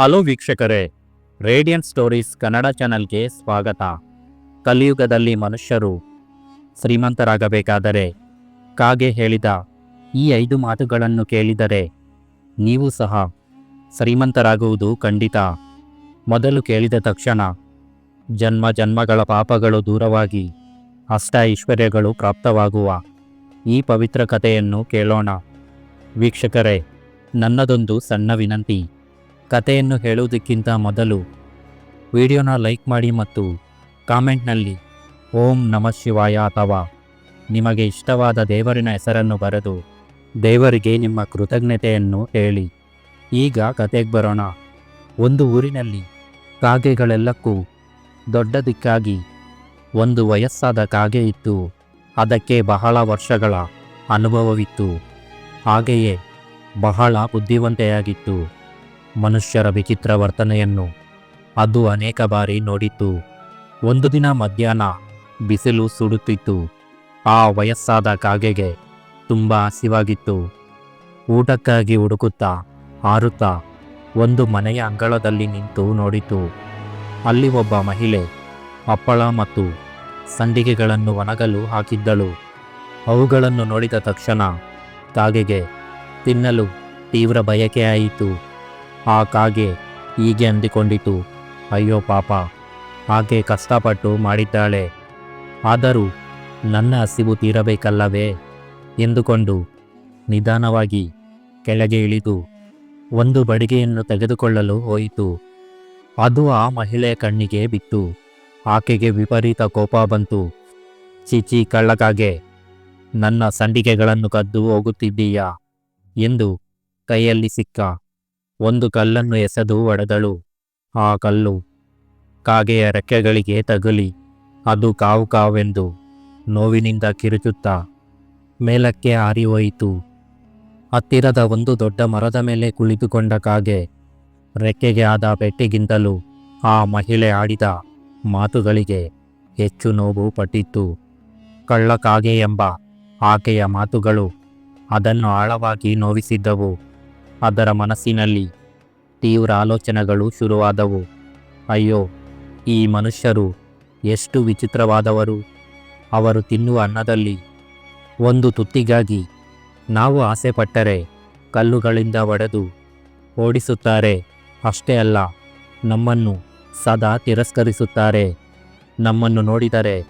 Hello ವೀಕ್ಷಕರೇ, radiant stories Kannada ಚಾನಲ್ಗೆ ಸ್ವಾಗತ. ಕಲಿಯುಗದಲ್ಲಿ ಮನುಷ್ಯರು ಶ್ರೀಮಂತರಾಗಬೇಕಾದರೆ, ಕಾಗೆ ಹೇಳಿದ ಈ ಐದು ಮಾತುಗಳನ್ನು ಕೇಳಿದರೆ ನೀವು ಸಹ ಶ್ರೀಮಂತರಾಗುವುದು ಖಂಡಿತ. ಮೊದಲು ಕೇಳಿದ ತಕ್ಷಣ, ಜನ್ಮ ಜನ್ಮಗಳ ಪಾಪಗಳು ದೂರವಾಗಿ ಅಷ್ಟ ಐಶ್ವರ್ಯಗಳು ಪ್ರಾಪ್ತವಾಗುವ ಈ ಪವಿತ್ರ ಕಥೆಯನ್ನು ಕೇಳೋಣ. ವೀಕ್ಷಕರೇ, ನನ್ನದೊಂದು ಸಣ್ಣ ವಿನಂತಿ. ಕಥೆಯನ್ನು ಹೇಳುವುದಕ್ಕಿಂತ ಮೊದಲು ವಿಡಿಯೋನ ಲೈಕ್ ಮಾಡಿ ಮತ್ತು ಕಾಮೆಂಟ್ನಲ್ಲಿ ಓಂ ನಮಃ ಶಿವಾಯ ಅಥವಾ ನಿಮಗೆ ಇಷ್ಟವಾದ ದೇವರಿನ ಹೆಸರನ್ನು ಬರೆದು ದೇವರಿಗೆ ನಿಮ್ಮ ಕೃತಜ್ಞತೆಯನ್ನು ಹೇಳಿ. ಈಗ ಕತೆಗೆ ಬರೋಣ. ಒಂದು ಊರಿನಲ್ಲಿ ಕಾಗೆಗಳೆಲ್ಲಕ್ಕೂ ದೊಡ್ಡ ದಿಕ್ಕಾಗಿ ಒಂದು ವಯಸ್ಸಾದ ಕಾಗೆ ಇತ್ತು. ಅದಕ್ಕೆ ಬಹಳ ವರ್ಷಗಳ ಅನುಭವವಿತ್ತು. ಹಾಗೆಯೇ ಬಹಳ ಬುದ್ಧಿವಂತೆಯಾಗಿತ್ತು. ಮನುಷ್ಯರ ವಿಚಿತ್ರ ವರ್ತನೆಯನ್ನು ಅದು ಅನೇಕ ಬಾರಿ ನೋಡಿತು. ಒಂದು ದಿನ ಮಧ್ಯಾಹ್ನ ಬಿಸಿಲು ಸುಡುತ್ತಿತ್ತು. ಆ ವಯಸ್ಸಾದ ಕಾಗೆಗೆ ತುಂಬ ಹಸಿವಾಗಿತ್ತು. ಊಟಕ್ಕಾಗಿ ಹುಡುಕುತ್ತಾ ಹಾರುತ್ತಾ ಒಂದು ಮನೆಯ ಅಂಗಳದಲ್ಲಿ ನಿಂತು ನೋಡಿತು. ಅಲ್ಲಿ ಒಬ್ಬ ಮಹಿಳೆ ಹಪ್ಪಳ ಮತ್ತು ಸಂಡಿಗೆಗಳನ್ನು ಒಣಗಲು ಹಾಕಿದ್ದಳು. ಅವುಗಳನ್ನು ನೋಡಿದ ತಕ್ಷಣ ಕಾಗೆಗೆ ತಿನ್ನಲು ತೀವ್ರ ಬಯಕೆಯಾಯಿತು ಆ ಕಾಗೆ ಹೀಗೆ ಅಂದಿಕೊಂಡಿತು. ಅಯ್ಯೋ ಪಾಪ ಆಕೆ ಕಷ್ಟಪಟ್ಟು ಮಾಡಿದ್ದಾಳೆ. ಆದರೂ ನನ್ನ ಹಸಿವು ತೀರಬೇಕಲ್ಲವೇ? ಎಂದುಕೊಂಡು ನಿಧಾನವಾಗಿ ಕೆಳಗೆ ಇಳಿದು ಒಂದು ಬಡಿಗೆಯನ್ನು ತೆಗೆದುಕೊಳ್ಳಲು ಹೋಯಿತು. ಅದು ಆ ಮಹಿಳೆಯ ಕಣ್ಣಿಗೆ ಬಿತ್ತು. ಆಕೆಗೆ ವಿಪರೀತ ಕೋಪ ಬಂತು. ಚಿಚಿ ಕಳ್ಳಕಾಗೆ ನನ್ನ ಸಂಡಿಗೆಗಳನ್ನು ಕದ್ದು ಹೋಗುತ್ತಿದ್ದೀಯಾ? ಎಂದು ಕೈಯಲ್ಲಿ ಸಿಕ್ಕ ಒಂದು ಕಲ್ಲನ್ನು ಎಸೆದು ಒಡೆದಳು. ಆ ಕಲ್ಲು ಕಾಗೆಯ ರೆಕ್ಕೆಗಳಿಗೆ ತಗುಲಿ. ಅದು ಕಾವು ಕಾವೆಂದು ನೋವಿನಿಂದ ಕಿರುಚುತ್ತಾ ಮೇಲಕ್ಕೆ ಹಾರಿ ಹೋಯಿತು. ಹತ್ತಿರದ ಒಂದು ದೊಡ್ಡ ಮರದ ಮೇಲೆ ಕುಳಿತುಕೊಂಡ ಕಾಗೆ ರೆಕ್ಕೆಗೆ ಆದ ಪೆಟ್ಟಿಗಿಂತಲೂ ಆ ಮಹಿಳೆ ಆಡಿದ ಮಾತುಗಳಿಗೆ ಹೆಚ್ಚು ನೋವು ಪಟ್ಟಿತ್ತು. ಕಳ್ಳ ಕಾಗೆ ಎಂಬ ಆಕೆಯ ಮಾತುಗಳು ಅದನ್ನು ಆಳವಾಗಿ ನೋವಿಸಿದ್ದವು. ಅದರ ಮನಸ್ಸಿನಲ್ಲಿ ತೀವ್ರ ಆಲೋಚನೆಗಳು ಶುರುವಾದವು. ಅಯ್ಯೋ, ಈ ಮನುಷ್ಯರು ಎಷ್ಟು ವಿಚಿತ್ರವಾದವರು. ಅವರು ತಿನ್ನುವ ಅನ್ನದಲ್ಲಿ ಒಂದು ತುತ್ತಿಗಾಗಿ ನಾವು ಆಸೆಪಟ್ಟರೆ ಕಲ್ಲುಗಳಿಂದ ಒಡೆದು ಓಡಿಸುತ್ತಾರೆ. ಅಷ್ಟೇ ಅಲ್ಲ, ನಮ್ಮನ್ನು ಸದಾ ತಿರಸ್ಕರಿಸುತ್ತಾರೆ. ನಮ್ಮನ್ನು ನೋಡಿದರೆ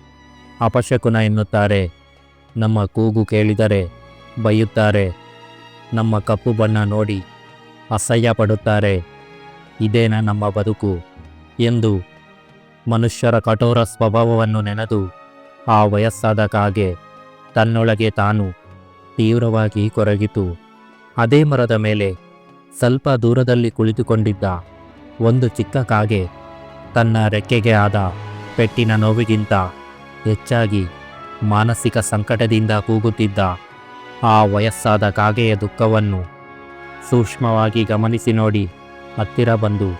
ಅಪಶಕುನ ಎನ್ನುತ್ತಾರೆ. ನಮ್ಮ ಕೂಗು ಕೇಳಿದರೆ ಬೈಯುತ್ತಾರೆ. ನಮ್ಮ ಕಪ್ಪು ಬಣ್ಣ ನೋಡಿ ಅಸಹ್ಯ ಪಡುತ್ತಾರೆ. ಇದೇನ ನಮ್ಮ ಬದುಕು? ಎಂದು ಮನುಷ್ಯರ ಕಠೋರ ಸ್ವಭಾವವನ್ನು ನೆನೆದು ಆ ವಯಸ್ಸಾದ ಕಾಗೆ ತನ್ನೊಳಗೆ ತಾನು ತೀವ್ರವಾಗಿ ಕೊರಗಿತು. ಅದೇ ಮರದ ಮೇಲೆ ಸ್ವಲ್ಪ ದೂರದಲ್ಲಿ ಕುಳಿತುಕೊಂಡಿದ್ದ ಒಂದು ಚಿಕ್ಕ ಕಾಗೆ ತನ್ನ ರೆಕ್ಕೆಗೆ ಆದ ಪೆಟ್ಟಿನ ನೋವಿಗಿಂತ ಹೆಚ್ಚಾಗಿ ಮಾನಸಿಕ ಸಂಕಟದಿಂದ ಕೂಗುತ್ತಿದ್ದ. ಆ ವಯಸ್ಸಾದ ಕಾಗೆಯ ದುಃಖವನ್ನು ಸೂಕ್ಷ್ಮವಾಗಿ ಗಮನಿಸಿ ನೋಡಿ ಹತ್ತಿರ ಬಂದು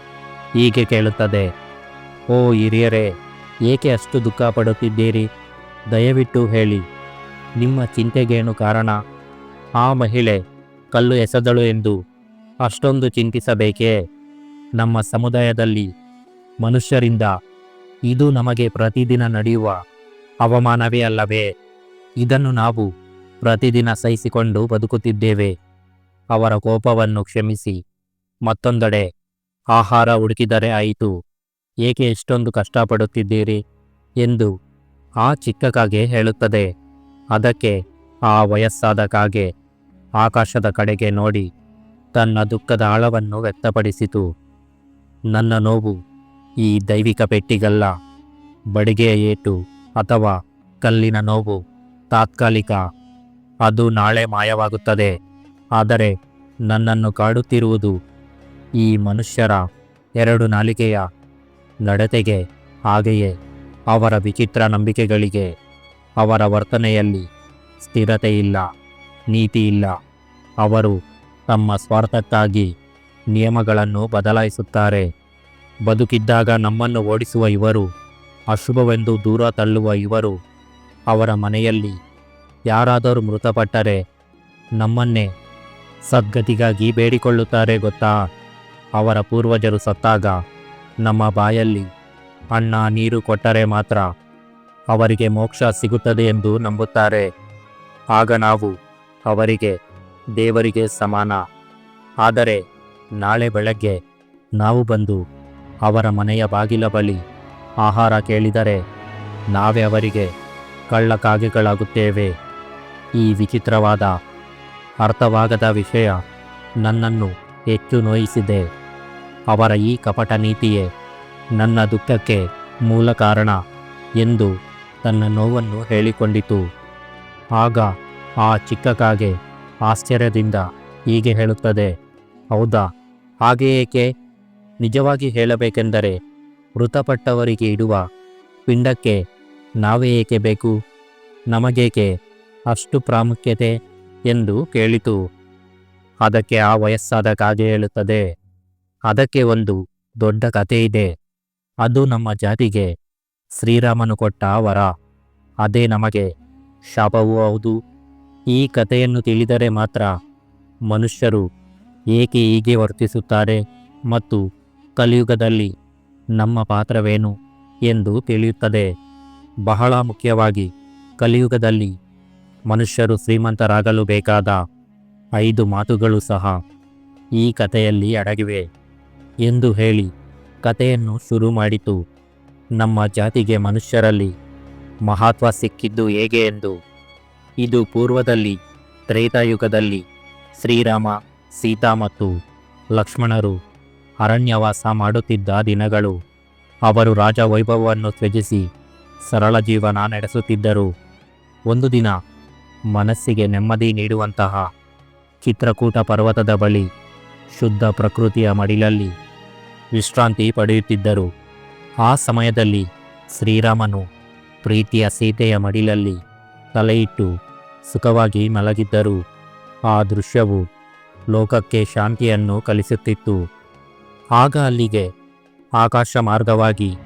ಹೀಗೆ ಕೇಳುತ್ತದೆ, ಓ ಹಿರಿಯರೇ, ಏಕೆ ಅಷ್ಟು ದುಃಖ ಪಡುತ್ತಿದ್ದೀರಿ? ದಯವಿಟ್ಟು ಹೇಳಿ. ನಿಮ್ಮ ಚಿಂತೆಗೇನು ಕಾರಣ? ಆ ಮಹಿಳೆ ಕಲ್ಲು ಎಸೆದಳು ಎಂದು ಅಷ್ಟೊಂದು ಚಿಂತಿಸಬೇಕೇ? ನಮ್ಮ ಸಮುದಾಯದಲ್ಲಿ ಮನುಷ್ಯರಿಂದ ಇದು ನಮಗೆ ಪ್ರತಿದಿನ ನಡೆಯುವ ಅವಮಾನವೇ ಅಲ್ಲವೇ? ಇದನ್ನು ನಾವು ಪ್ರತಿದಿನ ಸಹಿಸಿಕೊಂಡು ಬದುಕುತ್ತಿದ್ದೇವೆ. ಅವರ ಕೋಪವನ್ನು ಕ್ಷಮಿಸಿ. ಮತ್ತೊಂದೆಡೆ, ಆಹಾರ ಹುಡುಕಿದರೆ ಆಯಿತು. ಏಕೆ ಎಷ್ಟೊಂದು ಕಷ್ಟಪಡುತ್ತಿದ್ದೀರಿ? ಎಂದು ಆ ಚಿಕ್ಕ ಕಾಗೆ ಹೇಳುತ್ತದೆ. ಅದಕ್ಕೆ ಆ ವಯಸ್ಸಾದ ಕಾಗೆ ಆಕಾಶದ ಕಡೆಗೆ ನೋಡಿ ತನ್ನ ದುಃಖದ ಆಳವನ್ನು ವ್ಯಕ್ತಪಡಿಸಿತು. ನನ್ನ ನೋವು ಈ ದೈವಿಕ ಪೆಟ್ಟಿಗಲ್ಲ. ಬಡಿಗೆಯ ಏಟು ಅಥವಾ ಕಲ್ಲಿನ ನೋವು ತಾತ್ಕಾಲಿಕ. ಅದು ನಾಳೆ ಮಾಯವಾಗುತ್ತದೆ. ಆದರೆ ನನ್ನನ್ನು ಕಾಡುತ್ತಿರುವುದು ಈ ಮನುಷ್ಯರ ಎರಡು ನಾಲಿಗೆಯ ನಡತೆಗೆ, ಹಾಗೆಯೇ ಅವರ ವಿಚಿತ್ರ ನಂಬಿಕೆಗಳಿಗೆ, ಅವರ ವರ್ತನೆಯಲ್ಲಿ ಸ್ಥಿರತೆ ಇಲ್ಲ ನೀತಿ ಇಲ್ಲ ಅವರು ತಮ್ಮ ಸ್ವಾರ್ಥಕ್ಕಾಗಿ ನಿಯಮಗಳನ್ನು ಬದಲಾಯಿಸುತ್ತಾರೆ. ಬದುಕಿದ್ದಾಗ ನಮ್ಮನ್ನು ಓಡಿಸುವ ಇವರು, ಅಶುಭವೆಂದು ದೂರ ತಳ್ಳುವ ಇವರು ಅವರ ಮನೆಯಲ್ಲಿ ಯಾರಾದರೂ ಮೃತಪಟ್ಟರೆ ನಮ್ಮನ್ನೇ ಸದ್ಗತಿಗಾಗಿ ಬೇಡಿಕೊಳ್ಳುತ್ತಾರೆ ಗೊತ್ತಾ? ಅವರ ಪೂರ್ವಜರು ಸತ್ತಾಗ ನಮ್ಮ ಬಾಯಲ್ಲಿ ಅನ್ನ, ನೀರು ಕೊಟ್ಟರೆ ಮಾತ್ರ ಅವರಿಗೆ ಮೋಕ್ಷ ಸಿಗುತ್ತದೆ ಎಂದು ನಂಬುತ್ತಾರೆ. ಆಗ ನಾವು ಅವರಿಗೆ ದೇವರಿಗೆ ಸಮಾನ. ಆದರೆ ನಾಳೆ ಬೆಳಗ್ಗೆ ನಾವು ಬಂದು ಅವರ ಮನೆಯ ಬಾಗಿಲ ಬಳಿ ಆಹಾರ ಕೇಳಿದರೆ ನಾವೇ ಅವರಿಗೆ ಕಳ್ಳಕಾಗೆಗಳಾಗುತ್ತೇವೆ. ಈ ವಿಚಿತ್ರವಾದ ಅರ್ಥವಾಗದ ವಿಷಯ ನನ್ನನ್ನು ಹೆಚ್ಚು ನೋಯಿಸಿದೆ. ಅವರ ಈ ಕಪಟ ನೀತಿಯೇ ನನ್ನ ದುಃಖಕ್ಕೆ ಮೂಲ ಕಾರಣ ಎಂದು ತನ್ನ ನೋವನ್ನು ಹೇಳಿಕೊಂಡಿತು. ಆಗ ಆ ಚಿಕ್ಕ ಕಾಗೆ ಆಶ್ಚರ್ಯದಿಂದ ಹೀಗೆ ಹೇಳುತ್ತದೆ, ಹೌದಾ? ಹಾಗೆ ಏಕೆ? ನಿಜವಾಗಿ ಹೇಳಬೇಕೆಂದರೆ ಮೃತಪಟ್ಟವರಿಗೆ ಇಡುವ ಪಿಂಡಕ್ಕೆ ನಾವೇ ಏಕೆ ಬೇಕು? ನಮಗೇಕೆ ಅಷ್ಟು ಪ್ರಾಮುಖ್ಯತೆ ಎಂದು ಕೇಳಿತು. ಅದಕ್ಕೆ ಆ ವಯಸ್ಸಾದ ಕಾಗೆ ಹೇಳುತ್ತದೆ, ಅದಕ್ಕೆ ಒಂದು ದೊಡ್ಡ ಕಥೆ ಇದೆ ಅದು ನಮ್ಮ ಜಾತಿಗೆ ಶ್ರೀರಾಮನು ಕೊಟ್ಟ ವರ. ಅದೇ ನಮಗೆ ಶಾಪವೂ ಹೌದು. ಈ ಕಥೆಯನ್ನು ತಿಳಿದರೆ ಮಾತ್ರ ಮನುಷ್ಯರು ಏಕೆ ಹೀಗೆ ವರ್ತಿಸುತ್ತಾರೆ ಮತ್ತು ಕಲಿಯುಗದಲ್ಲಿ ನಮ್ಮ ಪಾತ್ರವೇನು ಎಂದು ತಿಳಿಯುತ್ತದೆ. ಬಹಳ ಮುಖ್ಯವಾಗಿ ಕಲಿಯುಗದಲ್ಲಿ ಮನುಷ್ಯರು ಶ್ರೀಮಂತರಾಗಲು ಬೇಕಾದ ಐದು ಮಾತುಗಳು ಸಹ ಈ ಕಥೆಯಲ್ಲಿ ಅಡಗಿವೆ. ಎಂದು ಹೇಳಿ ಕಥೆಯನ್ನು ಶುರು ಮಾಡಿತು. ನಮ್ಮ ಜಾತಿಗೆ ಮನುಷ್ಯರಲ್ಲಿ ಮಹತ್ವ ಸಿಕ್ಕಿದ್ದು ಹೇಗೆ ಎಂದು. ಇದು ಪೂರ್ವದಲ್ಲಿ, ತ್ರೇತಾಯುಗದಲ್ಲಿ ಶ್ರೀರಾಮ, ಸೀತಾ ಮತ್ತು ಲಕ್ಷ್ಮಣರು ಅರಣ್ಯವಾಸ ಮಾಡುತ್ತಿದ್ದ ದಿನಗಳು. ಅವರು ರಾಜ ವೈಭವವನ್ನು ತ್ಯಜಿಸಿ ಸರಳ ಜೀವನ ನಡೆಸುತ್ತಿದ್ದರು. ಒಂದು ದಿನ ಮನಸ್ಸಿಗೆ ನೆಮ್ಮದಿ ನೀಡುವಂತಹ ಚಿತ್ರಕೂಟ ಪರ್ವತದ ಬಳಿ ಶುದ್ಧ ಪ್ರಕೃತಿಯ ಮಡಿಲಲ್ಲಿ ವಿಶ್ರಾಂತಿ ಪಡೆಯುತ್ತಿದ್ದರು. ಆ ಸಮಯದಲ್ಲಿ ಶ್ರೀರಾಮನು ಪ್ರೀತಿಯ ಸೀತೆಯ ಮಡಿಲಲ್ಲಿ ತಲೆಯಿಟ್ಟು ಸುಖವಾಗಿ ಮಲಗಿದ್ದರು. ಆ ದೃಶ್ಯವು ಲೋಕಕ್ಕೆ ಶಾಂತಿಯನ್ನು ಕಲಿಸುತ್ತಿತ್ತು. ಆಗ ಅಲ್ಲಿಗೆ ಆಕಾಶ ಮಾರ್ಗವಾಗಿ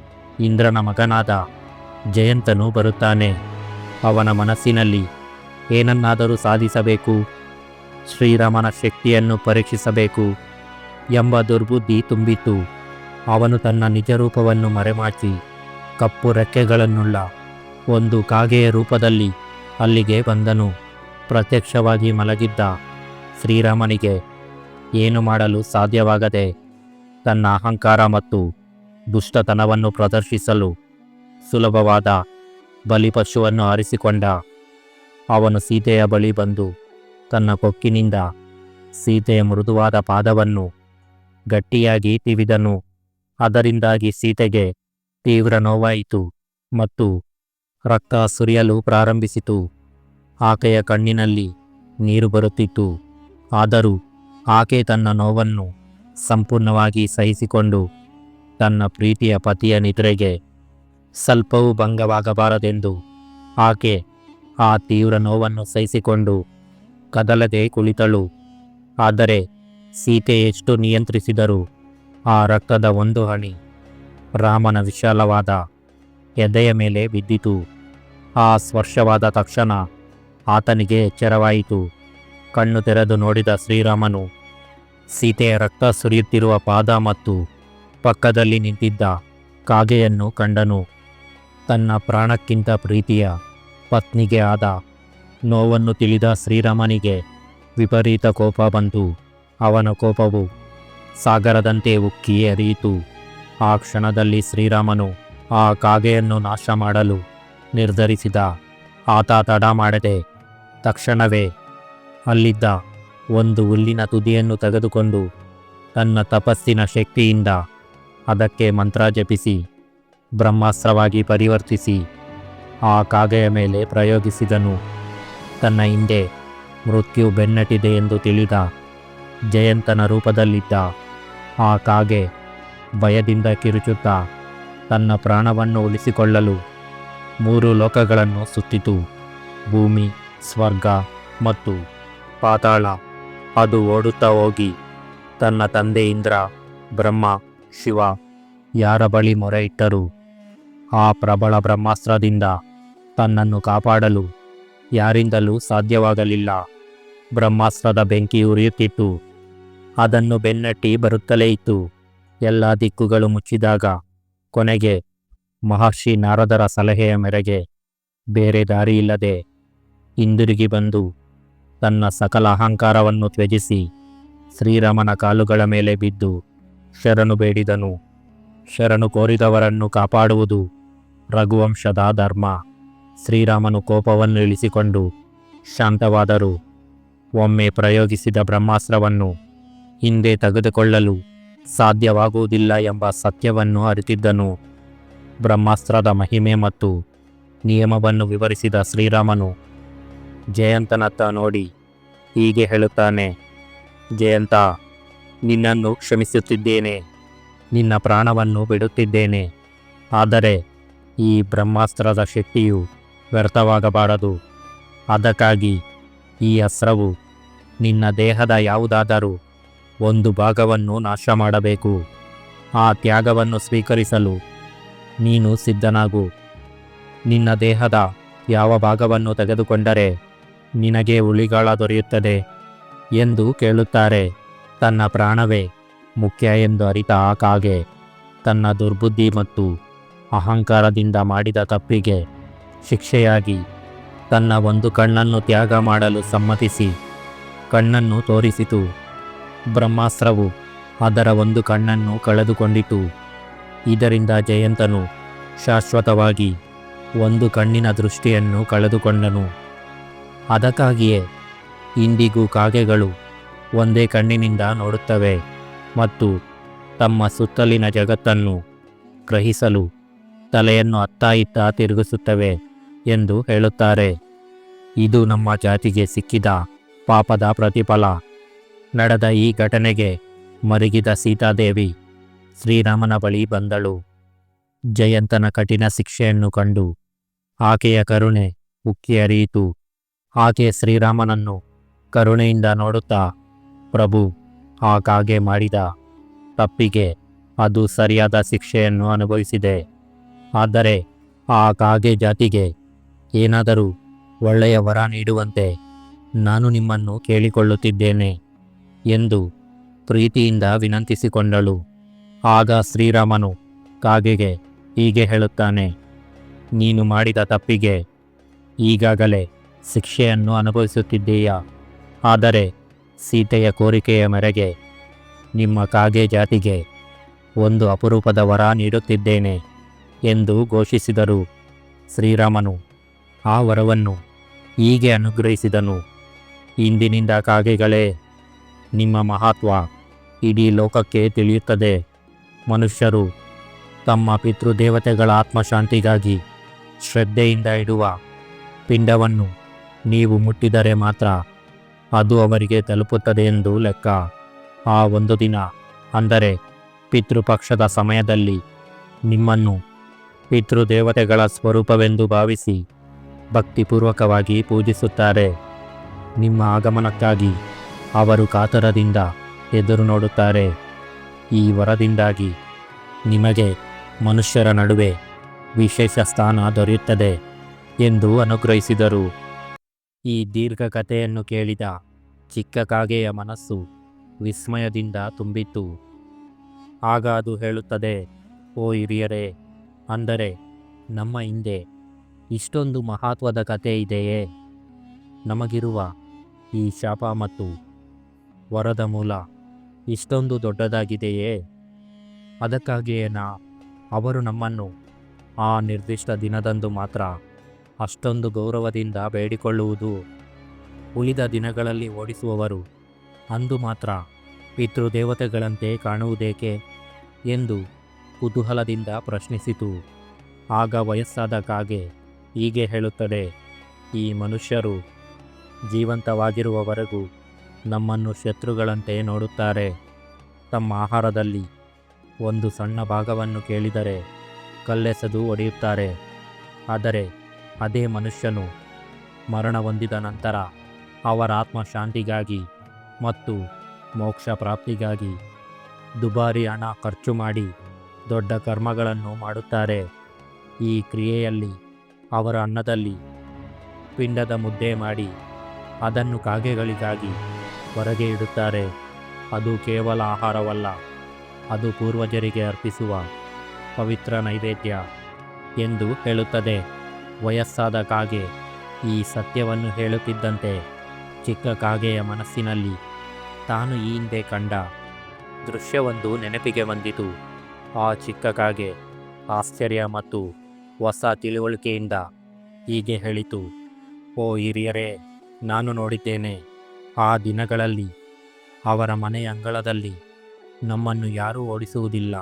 ಇಂದ್ರನ ಮಗನಾದ ಜಯಂತನು ಬರುತ್ತಾನೆ. ಅವನ ಮನಸ್ಸಿನಲ್ಲಿ ಏನನ್ನಾದರೂ ಸಾಧಿಸಬೇಕು, ಶ್ರೀರಾಮನ ಶಕ್ತಿಯನ್ನು ಪರೀಕ್ಷಿಸಬೇಕು ಎಂಬ ದುರ್ಬುದ್ಧಿ ತುಂಬಿತು ಅವನು ತನ್ನ ನಿಜ ರೂಪವನ್ನು ಮರೆಮಾಚಿ ಕಪ್ಪು ರೆಕ್ಕೆಗಳನ್ನುಳ್ಳ ಒಂದು ಕಾಗೆಯ ರೂಪದಲ್ಲಿ ಅಲ್ಲಿಗೆ ಬಂದನು. ಪ್ರತ್ಯಕ್ಷವಾಗಿ ಮಲಗಿದ್ದ ಶ್ರೀರಾಮನಿಗೆ, ಏನು ಮಾಡಲು ಸಾಧ್ಯವಾಗದೆ ತನ್ನ ಅಹಂಕಾರ ಮತ್ತು ದುಷ್ಟತನವನ್ನು ಪ್ರದರ್ಶಿಸಲು ಸುಲಭವಾದ ಬಲಿಪಶುವನ್ನು ಆರಿಸಿಕೊಂಡ ಅವನು ಸೀತೆಯ ಬಳಿ ಬಂದು ತನ್ನ ಕೊಕ್ಕಿನಿಂದ ಸೀತೆಯ ಮೃದುವಾದ ಪಾದವನ್ನು ಗಟ್ಟಿಯಾಗಿ ತಿವಿದನು. ಅದರಿಂದಾಗಿ ಸೀತೆಗೆ ತೀವ್ರ ನೋವಾಯಿತು ಮತ್ತು ರಕ್ತ ಸುರಿಯಲು ಪ್ರಾರಂಭಿಸಿತು. ಆಕೆಯ ಕಣ್ಣಿನಲ್ಲಿ ನೀರು ಬರುತ್ತಿತ್ತು. ಆದರೂ ಆಕೆ ತನ್ನ ನೋವನ್ನು ಸಂಪೂರ್ಣವಾಗಿ ಸಹಿಸಿಕೊಂಡು ತನ್ನ ಪ್ರೀತಿಯ ಪತಿಯ ನಿದ್ರೆಗೆ ಸ್ವಲ್ಪವೂ ಭಂಗವಾಗಬಾರದೆಂದು ಆಕೆ ಆ ತೀವ್ರ ನೋವನ್ನು ಸಹಿಸಿಕೊಂಡು ಕದಲದೆ ಕುಳಿತಳು. ಆದರೆ ಸೀತೆ ಎಷ್ಟು ನಿಯಂತ್ರಿಸಿದರೂ ಆ ರಕ್ತದ ಒಂದು ಹನಿ ರಾಮನ ವಿಶಾಲವಾದ ಎದೆಯ ಮೇಲೆ ಬಿದ್ದಿತು. ಆ ಸ್ಪರ್ಶವಾದ ತಕ್ಷಣ ಆತನಿಗೆ ಎಚ್ಚರವಾಯಿತು. ಕಣ್ಣು ತೆರೆದು ನೋಡಿದ ಶ್ರೀರಾಮನು ಸೀತೆಯ ರಕ್ತ ಸುರಿಯುತ್ತಿರುವ ಪಾದ ಮತ್ತು ಪಕ್ಕದಲ್ಲಿ ನಿಂತಿದ್ದ ಕಾಗೆಯನ್ನು ಕಂಡನು. ತನ್ನ ಪ್ರಾಣಕ್ಕಿಂತ ಪ್ರೀತಿಯ ಪತ್ನಿಗೆ ಆದ ನೋವನ್ನು ತಿಳಿದ ಶ್ರೀರಾಮನಿಗೆ ವಿಪರೀತ ಕೋಪ ಬಂತು ಅವನ ಕೋಪವು ಸಾಗರದಂತೆ ಉಕ್ಕಿ ಹರಿಯಿತು. ಆ ಕ್ಷಣದಲ್ಲಿ ಶ್ರೀರಾಮನು ಆ ಕಾಗೆಯನ್ನು ನಾಶ ಮಾಡಲು ನಿರ್ಧರಿಸಿದ. ಆತ ತಡ ಮಾಡದೆ ತಕ್ಷಣವೇ ಅಲ್ಲಿದ್ದ ಒಂದು ಹುಲ್ಲಿನ ತುದಿಯನ್ನು ತೆಗೆದುಕೊಂಡು ತನ್ನ ತಪಸ್ಸಿನ ಶಕ್ತಿಯಿಂದ ಅದಕ್ಕೆ ಮಂತ್ರ ಜಪಿಸಿ, ಬ್ರಹ್ಮಾಸ್ತ್ರವಾಗಿ ಪರಿವರ್ತಿಸಿ ಆ ಕಾಗೆಯ ಮೇಲೆ ಪ್ರಯೋಗಿಸಿದನು. ತನ್ನ ಹಿಂದೆ ಮೃತ್ಯು ಬೆನ್ನಟ್ಟಿದೆ ಎಂದು ತಿಳಿದ ಜಯಂತನ ರೂಪದಲ್ಲಿದ್ದ ಆ ಕಾಗೆ ಭಯದಿಂದ ಕಿರುಚುತ್ತಾ ತನ್ನ ಪ್ರಾಣವನ್ನು ಉಳಿಸಿಕೊಳ್ಳಲು ಮೂರು ಲೋಕಗಳನ್ನು ಸುತ್ತಿತು. ಭೂಮಿ, ಸ್ವರ್ಗ ಮತ್ತು ಪಾತಾಳ. ಅದು ಓಡುತ್ತಾ ಹೋಗಿ ತನ್ನ ತಂದೆ ಇಂದ್ರ, ಬ್ರಹ್ಮ, ಶಿವ ಯಾರ ಬಳಿ ಮೊರೆ ಇಟ್ಟರು. ಆ ಪ್ರಬಲ ಬ್ರಹ್ಮಾಸ್ತ್ರದಿಂದ ತನ್ನನ್ನು ಕಾಪಾಡಲು ಯಾರಿಂದಲೂ ಸಾಧ್ಯವಾಗಲಿಲ್ಲ. ಬ್ರಹ್ಮಾಸ್ತ್ರದ ಬೆಂಕಿ ಉರಿಯುತ್ತಿತ್ತು. ಅದನ್ನು ಬೆನ್ನಟ್ಟಿ ಬರುತ್ತಲೇ ಇತ್ತು. ಎಲ್ಲ ದಿಕ್ಕುಗಳು ಮುಚ್ಚಿದಾಗ ಕೊನೆಗೆ ಮಹರ್ಷಿ ನಾರದರ ಸಲಹೆಯ ಮೇರೆಗೆ ಬೇರೆ ದಾರಿಯಿಲ್ಲದೆ ಹಿಂದಿರುಗಿ ಬಂದು ತನ್ನ ಸಕಲ ಅಹಂಕಾರವನ್ನು ತ್ಯಜಿಸಿ ಶ್ರೀರಾಮನ ಕಾಲುಗಳ ಮೇಲೆ ಬಿದ್ದು ಶರಣು ಬೇಡಿದನು. ಶರಣು ಕೋರಿದವರನ್ನು ಕಾಪಾಡುವುದು ರಘುವಂಶದ ಧರ್ಮ. ಶ್ರೀರಾಮನು ಕೋಪವನ್ನು ಇಳಿಸಿಕೊಂಡು ಶಾಂತವಾದರು. ಒಮ್ಮೆ ಪ್ರಯೋಗಿಸಿದ ಬ್ರಹ್ಮಾಸ್ತ್ರವನ್ನು ಹಿಂದೆ ತೆಗೆದುಕೊಳ್ಳಲು ಸಾಧ್ಯವಾಗುವುದಿಲ್ಲ ಎಂಬ ಸತ್ಯವನ್ನು ಅರಿತಿದ್ದನು. ಬ್ರಹ್ಮಾಸ್ತ್ರದ ಮಹಿಮೆ ಮತ್ತು ನಿಯಮವನ್ನು ವಿವರಿಸಿದ ಶ್ರೀರಾಮನು ಜಯಂತನತ್ತ ನೋಡಿ ಹೀಗೆ ಹೇಳುತ್ತಾನೆ, ಜಯಂತ, ನಿನ್ನನ್ನು ಕ್ಷಮಿಸುತ್ತಿದ್ದೇನೆ, ನಿನ್ನ ಪ್ರಾಣವನ್ನು ಬಿಡುತ್ತಿದ್ದೇನೆ, ಆದರೆ ಈ ಬ್ರಹ್ಮಾಸ್ತ್ರದ ಶಕ್ತಿಯು ವ್ಯರ್ಥವಾಗಬಾರದು. ಅದಕ್ಕಾಗಿ ಈ ಅಸ್ತ್ರವು ನಿನ್ನ ದೇಹದ ಯಾವುದಾದರೂ ಒಂದು ಭಾಗವನ್ನು ನಾಶ ಮಾಡಬೇಕು ಆ ತ್ಯಾಗವನ್ನು ಸ್ವೀಕರಿಸಲು ನೀನು ಸಿದ್ಧನಾಗು. ನಿನ್ನ ದೇಹದ ಯಾವ ಭಾಗವನ್ನು ತೆಗೆದುಕೊಂಡರೆ ನಿನಗೆ ಉಳಿಗಾಳ ದೊರೆಯುತ್ತದೆ ಎಂದು ಕೇಳುತ್ತಾರೆ. ತನ್ನ ಪ್ರಾಣವೇ ಮುಖ್ಯ ಎಂದು ಅರಿತ ಆ ಕಾಗೆ ತನ್ನ ದುರ್ಬುದ್ಧಿ ಮತ್ತು ಅಹಂಕಾರದಿಂದ ಮಾಡಿದ ತಪ್ಪಿಗೆ ಶಿಕ್ಷೆಯಾಗಿ. ತನ್ನ ಒಂದು ಕಣ್ಣನ್ನು ತ್ಯಾಗ ಮಾಡಲು ಸಮ್ಮತಿಸಿ. ಕಣ್ಣನ್ನು ತೋರಿಸಿತು. ಬ್ರಹ್ಮಾಸ್ತ್ರವು ಅದರ ಒಂದು ಕಣ್ಣನ್ನು ಕಳೆದುಕೊಂಡಿತು. ಇದರಿಂದ ಜಯಂತನು ಶಾಶ್ವತವಾಗಿ ಒಂದು ಕಣ್ಣಿನ ದೃಷ್ಟಿಯನ್ನು ಕಳೆದುಕೊಂಡನು. ಅದಕ್ಕಾಗಿಯೇ ಇಂದಿಗೂ ಕಾಗೆಗಳು ಒಂದೇ ಕಣ್ಣಿನಿಂದ ನೋಡುತ್ತವೆ ಮತ್ತು ತಮ್ಮ ಸುತ್ತಲಿನ ಜಗತ್ತನ್ನು ಗ್ರಹಿಸಲು ತಲೆಯನ್ನು ಅತ್ತ ಇತ್ತ ತಿರುಗಿಸುತ್ತವೆ. ಎಂದು ಹೇಳುತ್ತಾರೆ. ಇದು ನಮ್ಮ ಜಾತಿಗೆ ಸಿಕ್ಕಿದ ಪಾಪದ ಪ್ರತಿಫಲ. ನಡೆದ ಈ ಘಟನೆಗೆ ಮರುಗಿದ ಸೀತಾದೇವಿ ಶ್ರೀರಾಮನ ಬಳಿ ಬಂದಳು. ಜಯಂತನ ಕಠಿಣ ಶಿಕ್ಷೆಯನ್ನು ಕಂಡು ಆಕೆಯ ಕರುಣೆ ಉಕ್ಕಿ ಅರಿಯಿತು ಆಕೆ ಶ್ರೀರಾಮನನ್ನು ಕರುಣೆಯಿಂದ ನೋಡುತ್ತಾ, ಪ್ರಭು, ಆ ಕಾಗೆ ಮಾಡಿದ ತಪ್ಪಿಗೆ ಅದು ಸರಿಯಾದ ಶಿಕ್ಷೆಯನ್ನು ಅನುಭವಿಸಿದೆ. ಆದರೆ ಆ ಜಾತಿಗೆ ಏನಾದರೂ ಒಳ್ಳೆಯ ವರ ನೀಡುವಂತೆ ನಾನು ನಿಮ್ಮನ್ನು ಕೇಳಿಕೊಳ್ಳುತ್ತಿದ್ದೇನೆ ಎಂದು ಪ್ರೀತಿಯಿಂದ ವಿನಂತಿಸಿಕೊಂಡಳು. ಆಗ ಶ್ರೀರಾಮನು ಕಾಗೆಗೆ ಹೀಗೆ ಹೇಳುತ್ತಾನೆ, ನೀನು ಮಾಡಿದ ತಪ್ಪಿಗೆ ಈಗಾಗಲೇ ಶಿಕ್ಷೆಯನ್ನು ಅನುಭವಿಸುತ್ತಿದ್ದೀಯಾ? ಆದರೆ ಸೀತೆಯ ಕೋರಿಕೆಯ ಮೇರೆಗೆ ನಿಮ್ಮ ಕಾಗೆ ಜಾತಿಗೆ ಒಂದು ಅಪರೂಪದ ವರ ನೀಡುತ್ತಿದ್ದೇನೆ ಎಂದು ಘೋಷಿಸಿದರು ಶ್ರೀರಾಮನು. ಆ ವರವನ್ನು ಹೀಗೆ ಅನುಗ್ರಹಿಸಿದನು. ಇಂದಿನಿಂದ ಕಾಗೆಗಳೇ, ನಿಮ್ಮ ಮಹತ್ವ ಇಡೀ ಲೋಕಕ್ಕೆ ತಿಳಿಯುತ್ತದೆ. ಮನುಷ್ಯರು ತಮ್ಮ ಪಿತೃದೇವತೆಗಳ ಆತ್ಮಶಾಂತಿಗಾಗಿ ಶ್ರದ್ಧೆಯಿಂದ ಇಡುವ ಪಿಂಡವನ್ನು ನೀವು ಮುಟ್ಟಿದರೆ ಮಾತ್ರ ಅದು ಅವರಿಗೆ ತಲುಪುತ್ತದೆ ಎಂದು ಲೆಕ್ಕ. ಆ ಒಂದು ದಿನ, ಅಂದರೆ ಪಿತೃಪಕ್ಷದ ಸಮಯದಲ್ಲಿ ನಿಮ್ಮನ್ನು ಪಿತೃದೇವತೆಗಳ ಸ್ವರೂಪವೆಂದು ಭಾವಿಸಿ ಭಕ್ತಿಪೂರ್ವಕವಾಗಿ ಪೂಜಿಸುತ್ತಾರೆ. ನಿಮ್ಮ ಆಗಮನಕ್ಕಾಗಿ ಅವರು ಕಾತರದಿಂದ ಎದುರು ನೋಡುತ್ತಾರೆ. ಈ ವರದಿಂದಾಗಿ ನಿಮಗೆ ಮನುಷ್ಯರ ನಡುವೆ ವಿಶೇಷ ಸ್ಥಾನ ದೊರೆಯುತ್ತದೆ ಎಂದು ಅನುಗ್ರಹಿಸಿದರು. ಈ ದೀರ್ಘ ಕಥೆಯನ್ನು ಕೇಳಿದ ಚಿಕ್ಕ ಕಾಗೆಯ ಮನಸ್ಸು ವಿಸ್ಮಯದಿಂದ ತುಂಬಿತ್ತು. ಆಗ ಅದು ಹೇಳುತ್ತದೆ, ಓ ಹಿರಿಯರೇ, ಅಂದರೆ ನಮ್ಮ ಹಿಂದೆ ಇಷ್ಟೊಂದು ಮಹತ್ವದ ಕಥೆ ಇದೆಯೇ? ನಮಗಿರುವ ಈ ಶಾಪ ಮತ್ತು ವರದ ಮೂಲ ಇಷ್ಟೊಂದು ದೊಡ್ಡದಾಗಿದೆಯೇ? ಅದಕ್ಕಾಗಿಯೇ ನಾ, ಅವರು ನಮ್ಮನ್ನು ಆ ನಿರ್ದಿಷ್ಟ ದಿನದಂದು ಮಾತ್ರ ಅಷ್ಟೊಂದು ಗೌರವದಿಂದ ಬೇಡಿಕೊಳ್ಳುವುದು. ಉಳಿದ ದಿನಗಳಲ್ಲಿ ಓಡಿಸುವವರು ಅಂದು ಮಾತ್ರ ಪಿತೃದೇವತೆಗಳಂತೆ ಕಾಣುವುದೇಕೆ? ಎಂದು ಕುತೂಹಲದಿಂದ ಪ್ರಶ್ನಿಸಿತು. ಆಗ ವಯಸ್ಸಾದ ಕಾಗೆ ಹೀಗೆ ಹೇಳುತ್ತದೆ. ಈ ಮನುಷ್ಯರು ಜೀವಂತವಾಗಿರುವವರೆಗೂ ನಮ್ಮನ್ನು ಶತ್ರುಗಳಂತೆ ನೋಡುತ್ತಾರೆ. ತಮ್ಮ ಆಹಾರದಲ್ಲಿ ಒಂದು ಸಣ್ಣ ಭಾಗವನ್ನು ಕೇಳಿದರೆ ಕಲ್ಲೆಸೆದು ಒಡೆಯುತ್ತಾರೆ. ಆದರೆ ಅದೇ ಮನುಷ್ಯನು ಮರಣ ಹೊಂದಿದ ನಂತರ ಅವರ ಆತ್ಮಶಾಂತಿಗಾಗಿ ಮತ್ತು ಮೋಕ್ಷ ಪ್ರಾಪ್ತಿಗಾಗಿ ದುಬಾರಿ ಹಣ ಖರ್ಚು ಮಾಡಿ ದೊಡ್ಡ ಕರ್ಮಗಳನ್ನು ಮಾಡುತ್ತಾರೆ. ಈ ಕ್ರಿಯೆಯಲ್ಲಿ ಅವರ ಅನ್ನದಲ್ಲಿ ಪಿಂಡದ ಮುದ್ದೆ ಮಾಡಿ ಅದನ್ನು ಕಾಗೆಗಳಿಗಾಗಿ ಹೊರಗೆ ಇಡುತ್ತಾರೆ. ಅದು ಕೇವಲ ಆಹಾರವಲ್ಲ, ಅದು ಪೂರ್ವಜರಿಗೆ ಅರ್ಪಿಸುವ ಪವಿತ್ರ ನೈವೇದ್ಯ ಎಂದು ಹೇಳುತ್ತದೆ. ವಯಸ್ಸಾದ ಕಾಗೆ ಈ ಸತ್ಯವನ್ನು ಹೇಳುತ್ತಿದ್ದಂತೆ ಚಿಕ್ಕ ಕಾಗೆಯ ಮನಸ್ಸಿನಲ್ಲಿ ತಾನು ಈ ಹಿಂದೆ ಕಂಡ ದೃಶ್ಯವೊಂದು ನೆನಪಿಗೆ ಬಂದಿತು. ಆ ಚಿಕ್ಕ ಕಾಗೆ ಆಶ್ಚರ್ಯ ಮತ್ತು ಹೊಸ ತಿಳುವಳಿಕೆಯಿಂದ ಹೀಗೆ ಹೇಳಿತು, ಓ ಹಿರಿಯರೇ, ನಾನು ನೋಡಿದ್ದೇನೆ, ಆ ದಿನಗಳಲ್ಲಿ, ಅವರ ಮನೆಯ ಅಂಗಳದಲ್ಲಿ ನಮ್ಮನ್ನು ಯಾರೂ ಓಡಿಸುವುದಿಲ್ಲ.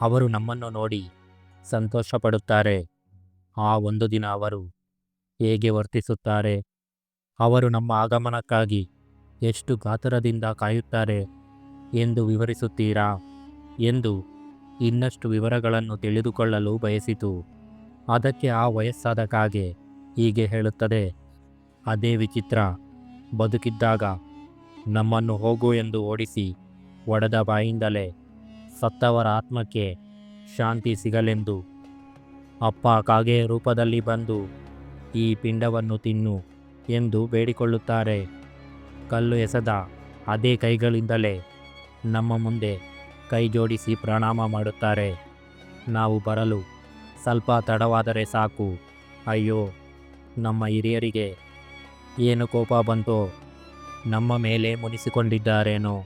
ಅವರು ನಮ್ಮನ್ನು ನೋಡಿ ಸಂತೋಷಪಡುತ್ತಾರೆ. ಆ ಒಂದು ದಿನ ಅವರು ಹೇಗೆ ವರ್ತಿಸುತ್ತಾರೆ? ಅವರು ನಮ್ಮ ಆಗಮನಕ್ಕಾಗಿ ಎಷ್ಟು ಗಾತರದಿಂದ ಕಾಯುತ್ತಾರೆ ಎಂದು ವಿವರಿಸುತ್ತೀರಾ? ಎಂದು ಇನ್ನಷ್ಟು ವಿವರಗಳನ್ನು ತಿಳಿದುಕೊಳ್ಳಲು ಬಯಸಿತು. ಅದಕ್ಕೆ ಆ ವಯಸ್ಸಾದ ಕಾಗೆ ಹೀಗೆ ಹೇಳುತ್ತದೆ, ಅದೇ ವಿಚಿತ್ರ. ಬದುಕಿದ್ದಾಗ ನಮ್ಮನ್ನು ಹೋಗು ಎಂದು ಓಡಿಸಿ ಒಡೆದ ಬಾಯಿಂದಲೇ ಸತ್ತವರ ಆತ್ಮಕ್ಕೆ ಶಾಂತಿ ಸಿಗಲೆಂದು ಅಪ್ಪ ಕಾಗೆ ರೂಪದಲ್ಲಿ ಬಂದು ಈ ಪಿಂಡವನ್ನು ತಿನ್ನು ಎಂದು ಬೇಡಿಕೊಳ್ಳುತ್ತಾರೆ. ಕಲ್ಲು ಎಸೆದ ಅದೇ ಕೈಗಳಿಂದಲೇ ನಮ್ಮ ಮುಂದೆ ಕೈ ಜೋಡಿಸಿ ಪ್ರಣಾಮ ಮಾಡುತ್ತಾರೆ. ನಾವು ಬರಲು ಸ್ವಲ್ಪ ತಡವಾದರೆ ಸಾಕು. ಅಯ್ಯೋ, ನಮ್ಮ ಹಿರಿಯರಿಗೆ ಏನು ಕೋಪ ಬಂತೋ, ನಮ್ಮ ಮೇಲೆ ಮುನಿಸಿಕೊಂಡಿದ್ದಾರೇನೋ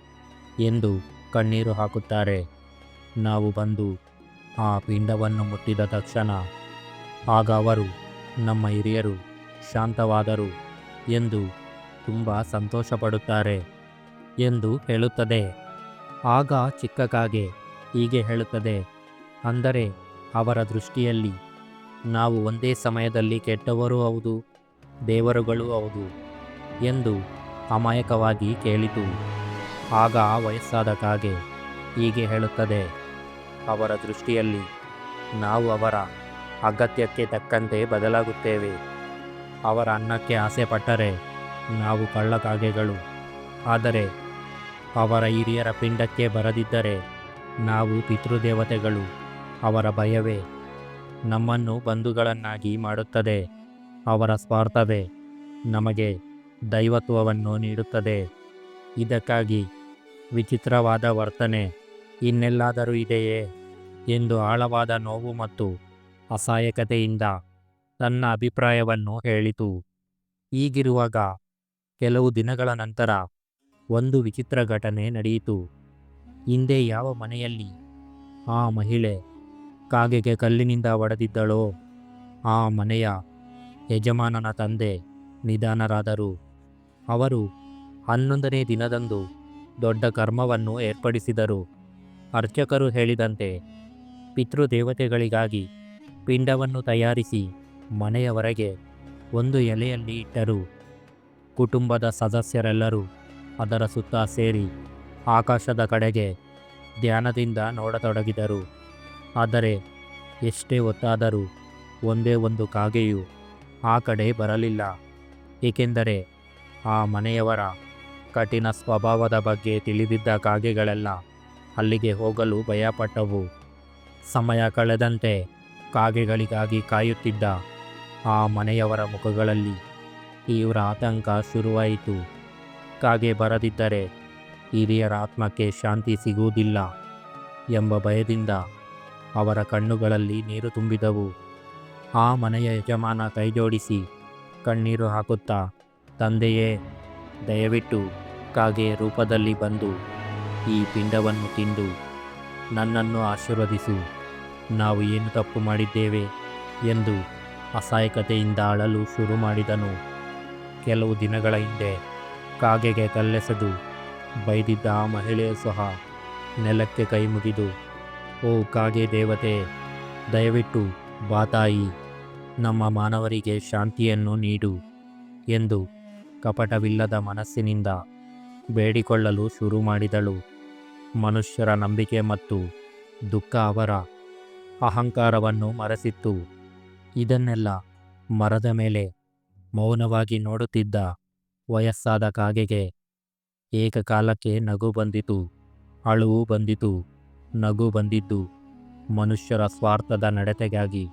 ಎಂದು ಕಣ್ಣೀರು ಹಾಕುತ್ತಾರೆ. ನಾವು ಬಂದು ಆ ಪಿಂಡವನ್ನು ಮುಟ್ಟಿದ ತಕ್ಷಣ ಆಗ ಅವರು, ನಮ್ಮ ಹಿರಿಯರು ಶಾಂತವಾದರು ಎಂದು ತುಂಬ ಸಂತೋಷಪಡುತ್ತಾರೆ ಎಂದು ಹೇಳುತ್ತದೆ. ಆಗ ಚಿಕ್ಕಕಾಗೆ ಹೀಗೆ ಹೇಳುತ್ತದೆ, ಅಂದರೆ ಅವರ ದೃಷ್ಟಿಯಲ್ಲಿ. ನಾವು ಒಂದೇ ಸಮಯದಲ್ಲಿ ಕೆಟ್ಟವರೂ ಹೌದು, ದೇವರುಗಳೂ ಹೌದು ಎಂದು ಅಮಾಯಕವಾಗಿ ಕೇಳಿತು. ಆಗ ಆ ವಯಸ್ಸಾದ ಕಾಗೆ ಹೀಗೆ ಹೇಳುತ್ತದೆ, ಅವರ ದೃಷ್ಟಿಯಲ್ಲಿ ನಾವು ಅವರ ಅಗತ್ಯಕ್ಕೆ ತಕ್ಕಂತೆ ಬದಲಾಗುತ್ತೇವೆ. ಅವರ ಅನ್ನಕ್ಕೆ ಆಸೆ ಪಟ್ಟರೆ ನಾವು ಕಳ್ಳಕಾಗೆಗಳು. ಆದರೆ ಅವರ ಹಿರಿಯರ ಪಿಂಡಕ್ಕೆ ಬರದಿದ್ದರೆ ನಾವು ಪಿತೃದೇವತೆಗಳು. ಅವರ ಭಯವೇ. ನಮ್ಮನ್ನು ಬಂಧುಗಳನ್ನಾಗಿ ಮಾಡುತ್ತದೆ. ಅವರ ಸ್ವಾರ್ಥವೇ. ನಮಗೆ ದೈವತ್ವವನ್ನು ನೀಡುತ್ತದೆ. ಇದಕ್ಕಾಗಿ ವಿಚಿತ್ರವಾದ ವರ್ತನೆ ಇನ್ನೆಲ್ಲಾದರೂ ಇದೆಯೇ ಎಂದು ಆಳವಾದ ನೋವು ಮತ್ತು ಅಸಹಾಯಕತೆಯಿಂದ ತನ್ನ ಅಭಿಪ್ರಾಯವನ್ನು ಹೇಳಿತು. ಹೀಗಿರುವಾಗ ಕೆಲವು ದಿನಗಳ ನಂತರ ಒಂದು ವಿಚಿತ್ರ ಘಟನೆ ನಡೆಯಿತು. ಹಿಂದೆ ಯಾವ ಮನೆಯಲ್ಲಿ ಆ ಮಹಿಳೆ ಕಾಗೆಗೆ ಕಲ್ಲಿನಿಂದ ಒಡೆದಿದ್ದಳೋ? ಆ ಮನೆಯ ಯಜಮಾನನ ತಂದೆ ನಿಧಾನರಾದರು. ಅವರು ಹನ್ನೊಂದನೇ ದಿನದಂದು ದೊಡ್ಡ ಕರ್ಮವನ್ನು ಏರ್ಪಡಿಸಿದರು. ಅರ್ಚಕರು ಹೇಳಿದಂತೆ ಪಿತೃದೇವತೆಗಳಿಗಾಗಿ ಪಿಂಡವನ್ನು ತಯಾರಿಸಿ ಮನೆಯವರೆಗೆ ಒಂದು ಎಲೆಯಲ್ಲಿ ಇಟ್ಟರು. ಕುಟುಂಬದ ಸದಸ್ಯರೆಲ್ಲರೂ ಅದರ ಸುತ್ತ ಸೇರಿ ಆಕಾಶದ ಕಡೆಗೆ ಧ್ಯಾನದಿಂದ ನೋಡತೊಡಗಿದರು. ಆದರೆ ಎಷ್ಟೇ ಹೊತ್ತಾದರೂ ಒಂದೇ ಒಂದು ಕಾಗೆಯು ಆ ಕಡೆ ಬರಲಿಲ್ಲ. ಏಕೆಂದರೆ ಆ ಮನೆಯವರ ಕಠಿಣ ಸ್ವಭಾವದ ಬಗ್ಗೆ ತಿಳಿದಿದ್ದ ಕಾಗೆಗಳೆಲ್ಲ ಅಲ್ಲಿಗೆ ಹೋಗಲು ಭಯಪಟ್ಟವು. ಸಮಯ ಕಳೆದಂತೆ ಕಾಗೆಗಳಿಗಾಗಿ ಕಾಯುತ್ತಿದ್ದ ಆ ಮನೆಯವರ ಮುಖಗಳಲ್ಲಿ ತೀವ್ರ ಆತಂಕ ಶುರುವಾಯಿತು. ಕಾಗೆ ಬರದಿದ್ದರೆ ಹಿರಿಯರ ಆತ್ಮಕ್ಕೆ ಶಾಂತಿ ಸಿಗುವುದಿಲ್ಲ ಎಂಬ ಭಯದಿಂದ ಅವರ ಕಣ್ಣುಗಳಲ್ಲಿ ನೀರು ತುಂಬಿದವು. ಆ ಮನೆಯ ಯಜಮಾನ ಕೈಜೋಡಿಸಿ ಕಣ್ಣೀರು ಹಾಕುತ್ತಾ, ತಂದೆಯೇ, ದಯವಿಟ್ಟು ಕಾಗೆ ರೂಪದಲ್ಲಿ ಬಂದು ಈ ಪಿಂಡವನ್ನು ತಿಂದು ನನ್ನನ್ನು ಆಶೀರ್ವದಿಸು. ನಾವು ಏನು ತಪ್ಪು ಮಾಡಿದ್ದೇವೆ? ಎಂದು ಅಸಹಾಯಕತೆಯಿಂದ ಅಳಲು ಶುರು ಮಾಡಿದನು. ಕೆಲವು ದಿನಗಳ ಹಿಂದೆ ಕಾಗೆಗೆ ಕಲ್ಲೆಸೆದು ಬೈದಿದ್ದ ಆ ಮಹಿಳೆಯು ಸಹ ನೆಲಕ್ಕೆ ಕೈ ಮುಗಿದು ಓ ಕಾಗೆ ದೇವತೆ, ದಯವಿಟ್ಟು ಬಾತಾಯಿ, ನಮ್ಮ ಮಾನವರಿಗೆ ಶಾಂತಿಯನ್ನು ನೀಡು ಎಂದು ಕಪಟವಿಲ್ಲದ ಮನಸ್ಸಿನಿಂದ ಬೇಡಿಕೊಳ್ಳಲು ಶುರು ಮಾಡಿದಳು. ಮನುಷ್ಯರ ನಂಬಿಕೆ ಮತ್ತು ದುಃಖ ಅವರ ಅಹಂಕಾರವನ್ನು ಮರೆಸಿತ್ತು. ಇದನ್ನೆಲ್ಲ ಮರದ ಮೇಲೆ ಮೌನವಾಗಿ ನೋಡುತ್ತಿದ್ದ ವಯಸ್ಸಾದ ಕಾಗೆಗೆ ಏಕಕಾಲಕ್ಕೆ ನಗು ಬಂದಿತು, ಅಳುವು ಬಂದಿತು. ನಗು ಬಂದಿದ್ದು. ಮನುಷ್ಯರ ಸ್ವಾರ್ಥದ ನಡತೆಗಾಗಿ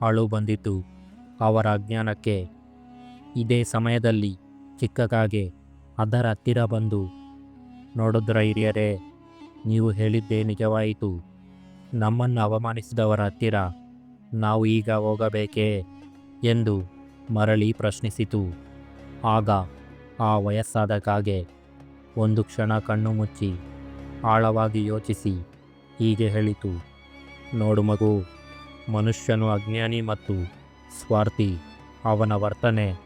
ಅಳು ಬಂದಿದ್ದು ಅವರ ಅಜ್ಞಾನಕ್ಕೆ. ಇದೇ ಸಮಯದಲ್ಲಿ ಚಿಕ್ಕ ಕಾಗೆ ಅದರ ಹತ್ತಿರ ಬಂದು, ನೋಡಿದ್ರ ಹಿರಿಯರೇ, ನೀವು ಹೇಳಿದ್ದೇ ನಿಜವಾಯಿತು. ನಮ್ಮನ್ನು ಅವಮಾನಿಸಿದವರ ಹತ್ತಿರ ನಾವು ಈಗ ಹೋಗಬೇಕೇ ಎಂದು ಮರಳಿ ಪ್ರಶ್ನಿಸಿತು. ಆಗ ಆ ವಯಸ್ಸಾದ ಕಾಗೆ ಒಂದು ಕ್ಷಣ ಕಣ್ಣು ಮುಚ್ಚಿ ಆಳವಾಗಿ ಯೋಚಿಸಿ ಹೀಗೆ ಹೇಳಿತು. ನೋಡು ಮಗು, ಮನುಷ್ಯನು ಅಜ್ಞಾನಿ ಮತ್ತು ಸ್ವಾರ್ಥಿ. ಅವನ ವರ್ತನೆ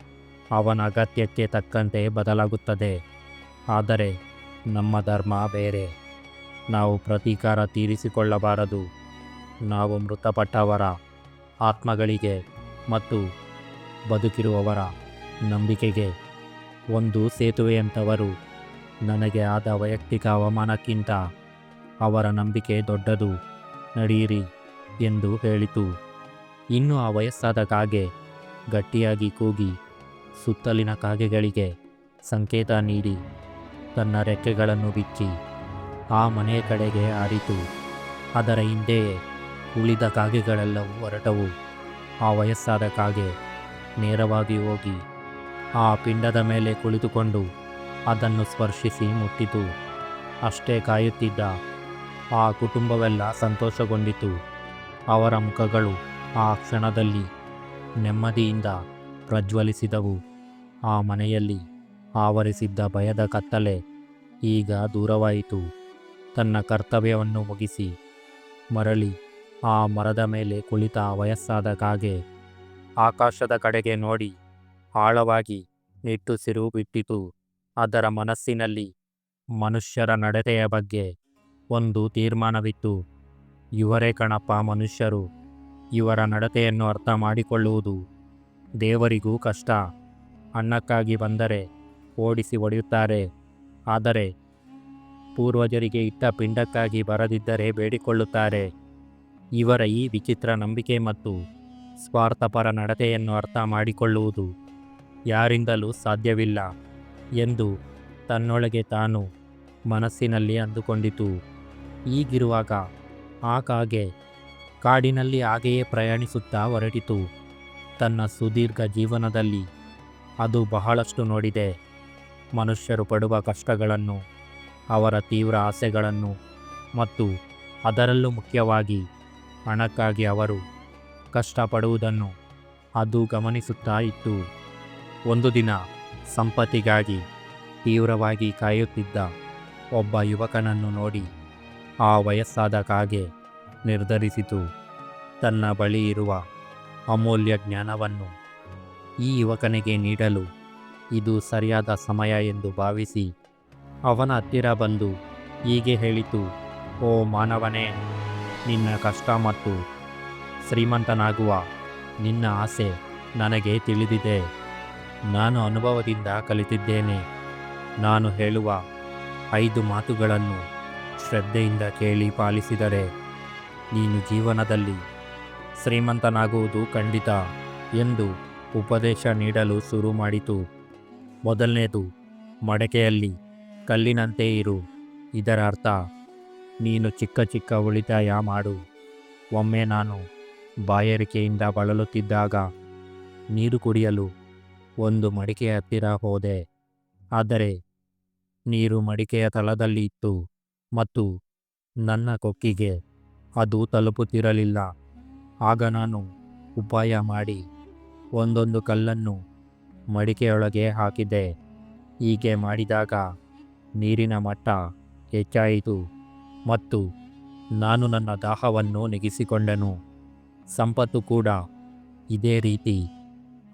ಅವನ ಅಗತ್ಯಕ್ಕೆ ತಕ್ಕಂತೆ ಬದಲಾಗುತ್ತದೆ. ಆದರೆ ನಮ್ಮ ಧರ್ಮ ಬೇರೆ. ನಾವು ಪ್ರತೀಕಾರ ತೀರಿಸಿಕೊಳ್ಳಬಾರದು. ನಾವು ಮೃತಪಟ್ಟವರ, ಆತ್ಮಗಳಿಗೆ ಮತ್ತು ಬದುಕಿರುವವರ ನಂಬಿಕೆಗೆ ಒಂದು ಸೇತುವೆಯಂಥವರು ನನಗೆ ಆದ ವೈಯಕ್ತಿಕ ಅವಮಾನಕ್ಕಿಂತ ಅವರ ನಂಬಿಕೆ ದೊಡ್ಡದು. ನಡೆಯಿರಿ ಎಂದು ಹೇಳಿತು. ಇನ್ನು ಆ ವಯಸ್ಸಾದ ಕಾಗೆ ಗಟ್ಟಿಯಾಗಿ ಕೂಗಿ ಸುತ್ತಲಿನ ಕಾಗೆಗಳಿಗೆ ಸಂಕೇತ ನೀಡಿ ತನ್ನ ರೆಕ್ಕೆಗಳನ್ನು ಬಿಚ್ಚಿ ಆ ಮನೆಯ ಕಡೆಗೆ ಹಾರಿತು ಅದರ ಹಿಂದೆಯೇ ಉಳಿದ ಕಾಗೆಗಳೆಲ್ಲವೂ ಹೊರಟವು ಆ ವಯಸ್ಸಾದ ಕಾಗೆ ನೇರವಾಗಿ ಹೋಗಿ ಆ ಪಿಂಡದ ಮೇಲೆ ಕುಳಿತುಕೊಂಡು ಅದನ್ನು ಸ್ಪರ್ಶಿಸಿ ಮುಟ್ಟಿತು. ಅಷ್ಟೇ ಕಾಯುತ್ತಿದ್ದ ಆ ಕುಟುಂಬವೆಲ್ಲ ಸಂತೋಷಗೊಂಡಿತು. ಅವರ ಮುಖಗಳು ಆ ಕ್ಷಣದಲ್ಲಿ ನೆಮ್ಮದಿಯಿಂದ ಪ್ರಜ್ವಲಿಸಿದವು. ಆ ಮನೆಯಲ್ಲಿ ಆವರಿಸಿದ್ದ ಭಯದ ಕತ್ತಲೆ ಈಗ ದೂರವಾಯಿತು. ತನ್ನ ಕರ್ತವ್ಯವನ್ನು ಮುಗಿಸಿ ಮರಳಿ ಆ ಮರದ ಮೇಲೆ ಕುಳಿತ ವಯಸ್ಸಾದ ಕಾಗೆ ಆಕಾಶದ ಕಡೆಗೆ ನೋಡಿ ಆಳವಾಗಿ ನಿಟ್ಟುಸಿರು ಬಿಟ್ಟಿತು. ಅದರ ಮನಸ್ಸಿನಲ್ಲಿ ಮನುಷ್ಯರ ನಡತೆಯ ಬಗ್ಗೆ ಒಂದು ತೀರ್ಮಾನವಿತ್ತು. ಇವರೇ ಕಣಪ್ಪ ಮನುಷ್ಯರು. ಇವರ ನಡತೆಯನ್ನು ಅರ್ಥ ಮಾಡಿಕೊಳ್ಳುವುದು ದೇವರಿಗೂ ಕಷ್ಟ. ಅನ್ನಕ್ಕಾಗಿ ಬಂದರೆ ಓಡಿಸಿ ಒಡೆಯುತ್ತಾರೆ ಆದರೆ ಪೂರ್ವಜರಿಗೆ ಇಟ್ಟ ಪಿಂಡಕ್ಕಾಗಿ ಬರದಿದ್ದರೆ ಬೇಡಿಕೊಳ್ಳುತ್ತಾರೆ. ಇವರ ಈ ವಿಚಿತ್ರ ನಂಬಿಕೆ ಮತ್ತು ಸ್ವಾರ್ಥಪರ ನಡತೆಯನ್ನು ಅರ್ಥ ಮಾಡಿಕೊಳ್ಳುವುದು ಯಾರಿಂದಲೂ ಸಾಧ್ಯವಿಲ್ಲ ಎಂದು ತನ್ನೊಳಗೆ ತಾನು ಮನಸ್ಸಿನಲ್ಲಿ ಅಂದುಕೊಂಡಿತು. ಹೀಗಿರುವಾಗ ಆ ಕಾಗೆ ಕಾಡಿನಲ್ಲಿ ಹಾಗೆಯೇ ಪ್ರಯಾಣಿಸುತ್ತಾ ಹೊರಟಿತು. ತನ್ನ ಸುದೀರ್ಘ ಜೀವನದಲ್ಲಿ ಅದು ಬಹಳಷ್ಟು ನೋಡಿದೆ. ಮನುಷ್ಯರು ಪಡುವ ಕಷ್ಟಗಳನ್ನು, ಅವರ ತೀವ್ರ ಆಸೆಗಳನ್ನು ಮತ್ತು ಅದರಲ್ಲೂ ಮುಖ್ಯವಾಗಿ ಹಣಕ್ಕಾಗಿ ಅವರು ಕಷ್ಟಪಡುವುದನ್ನು ಅದು ಗಮನಿಸುತ್ತಾ ಇತ್ತು. ಒಂದು ದಿನ ಸಂಪತ್ತಿಗಾಗಿ ತೀವ್ರವಾಗಿ ಕಾಯುತ್ತಿದ್ದ ಒಬ್ಬ ಯುವಕನನ್ನು ನೋಡಿ ಆ ವಯಸ್ಸಾದ ಕಾಗೆ ನಿರ್ಧರಿಸಿತು. ತನ್ನ ಬಳಿ ಇರುವ ಅಮೂಲ್ಯ ಜ್ಞಾನವನ್ನು ಈ ಯುವಕನಿಗೆ ನೀಡಲು ಇದು ಸರಿಯಾದ ಸಮಯ ಎಂದು ಭಾವಿಸಿ ಅವನ ಹತ್ತಿರ ಬಂದು ಹೀಗೆ ಹೇಳಿತು, ಓ ಮಾನವನೇ, ನಿನ್ನ ಕಷ್ಟ ಮತ್ತು ಶ್ರೀಮಂತನಾಗುವ ನಿನ್ನ ಆಸೆ ನನಗೆ ತಿಳಿದಿದೆ. ನಾನು ಅನುಭವದಿಂದ ಕಲಿತಿದ್ದೇನೆ. ನಾನು ಹೇಳುವ ಐದು ಮಾತುಗಳನ್ನು ಶ್ರದ್ಧೆಯಿಂದ ಕೇಳಿ ಪಾಲಿಸಿದರೆ, ನೀನು ಜೀವನದಲ್ಲಿ ಶ್ರೀಮಂತನಾಗುವುದು ಖಂಡಿತ ಎಂದು ಉಪದೇಶ ನೀಡಲು ಶುರು ಮಾಡಿತು. ಮೊದಲನೇದು ಮಡಕೆಯಲ್ಲಿ ಕಲ್ಲಿನಂತೆ ಇರು. ಇದರ ಅರ್ಥ ನೀನು ಚಿಕ್ಕ ಚಿಕ್ಕ ಉಳಿತಾಯ ಮಾಡು. ಒಮ್ಮೆ ನಾನು ಬಾಯಾರಿಕೆಯಿಂದ ಬಳಲುತ್ತಿದ್ದಾಗ ನೀರು ಕುಡಿಯಲು ಒಂದು ಮಡಿಕೆಯ ಹತ್ತಿರ ಹೋದೆ. ಆದರೆ, ನೀರು ಮಡಿಕೆಯ ತಳದಲ್ಲಿ ಇತ್ತು. ಮತ್ತು ನನ್ನ ಕೊಕ್ಕಿಗೆ ಅದು ತಲುಪುತ್ತಿರಲಿಲ್ಲ. ಆಗ ನಾನು ಉಪಾಯ ಮಾಡಿ ಒಂದೊಂದು ಕಲ್ಲನ್ನು ಮಡಿಕೆಯೊಳಗೆ ಹಾಕಿದೆ ಹೀಗೆ ಮಾಡಿದಾಗ ನೀರಿನ ಮಟ್ಟ ಹೆಚ್ಚಾಯಿತು ಮತ್ತು ನಾನು ನನ್ನ ದಾಹವನ್ನು ನೆಗೆಸಿಕೊಂಡೆನು. ಸಂಪತ್ತು ಕೂಡ ಇದೇ ರೀತಿ,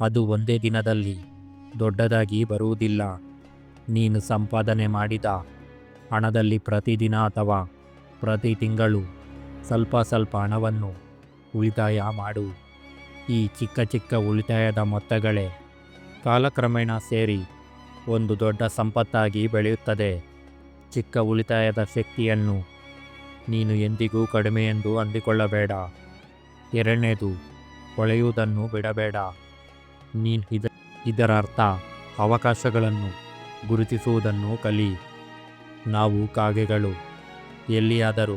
ಅದು ಒಂದೇ ದಿನದಲ್ಲಿ ದೊಡ್ಡದಾಗಿ ಬರುವುದಿಲ್ಲ. ನೀನು ಸಂಪಾದನೆ ಮಾಡಿದ ಹಣದಲ್ಲಿ ಪ್ರತಿದಿನ ಅಥವಾ ಪ್ರತಿ ತಿಂಗಳು ಸ್ವಲ್ಪ ಸ್ವಲ್ಪ ಹಣವನ್ನು ಉಳಿತಾಯ ಮಾಡು. ಈ ಚಿಕ್ಕ ಚಿಕ್ಕ ಉಳಿತಾಯದ ಮೊತ್ತಗಳೇ ಕಾಲಕ್ರಮೇಣ ಸೇರಿ ಒಂದು ದೊಡ್ಡ ಸಂಪತ್ತಾಗಿ ಬೆಳೆಯುತ್ತದೆ. ಚಿಕ್ಕ ಉಳಿತಾಯದ ಶಕ್ತಿಯನ್ನು ನೀನು ಎಂದಿಗೂ ಕಡಿಮೆ ಎಂದು ಅಂದಿಕೊಳ್ಳಬೇಡ. ಎರಡನೇದು ಹೊಳೆಯುವುದನ್ನು ಬಿಡಬೇಡ. ನೀನು ಇದ ಇದರ ಅರ್ಥ ಅವಕಾಶಗಳನ್ನು ಗುರುತಿಸುವುದನ್ನು ಕಲಿ. ನಾವು ಕಾಗೆಗಳು. ಎಲ್ಲಿಯಾದರೂ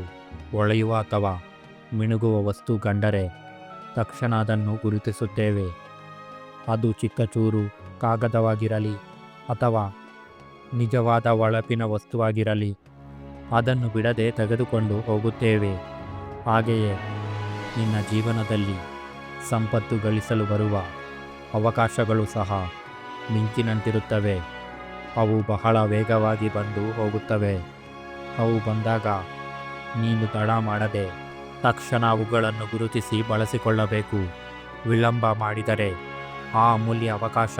ಒಳೆಯುವ ಅಥವಾ ಮಿಣುಗುವ ವಸ್ತು ಕಂಡರೆ ತಕ್ಷಣ ಅದನ್ನು ಗುರುತಿಸುತ್ತೇವೆ. ಅದು ಚಿಕ್ಕ ಚೂರು ಕಾಗದವಾಗಿರಲಿ ಅಥವಾ ನಿಜವಾದ ಒಳಪಿನ ವಸ್ತುವಾಗಿರಲಿ, ಅದನ್ನು ಬಿಡದೆ ತೆಗೆದುಕೊಂಡು ಹೋಗುತ್ತೇವೆ. ಹಾಗೆಯೇ ನಿನ್ನ ಜೀವನದಲ್ಲಿ ಸಂಪತ್ತು ಗಳಿಸಲು ಬರುವ ಅವಕಾಶಗಳು ಸಹ ಮಿಂಚಿನಂತಿರುತ್ತವೆ. ಅವು ಬಹಳ ವೇಗವಾಗಿ ಬಂದು ಹೋಗುತ್ತವೆ. ಅವು ಬಂದಾಗ ನೀನು ತಡ ಮಾಡದೆ ತಕ್ಷಣ ಅವುಗಳನ್ನು ಗುರುತಿಸಿ ಬಳಸಿಕೊಳ್ಳಬೇಕು. ವಿಳಂಬ ಮಾಡಿದರೆ ಆ ಅಮೂಲ್ಯ ಅವಕಾಶ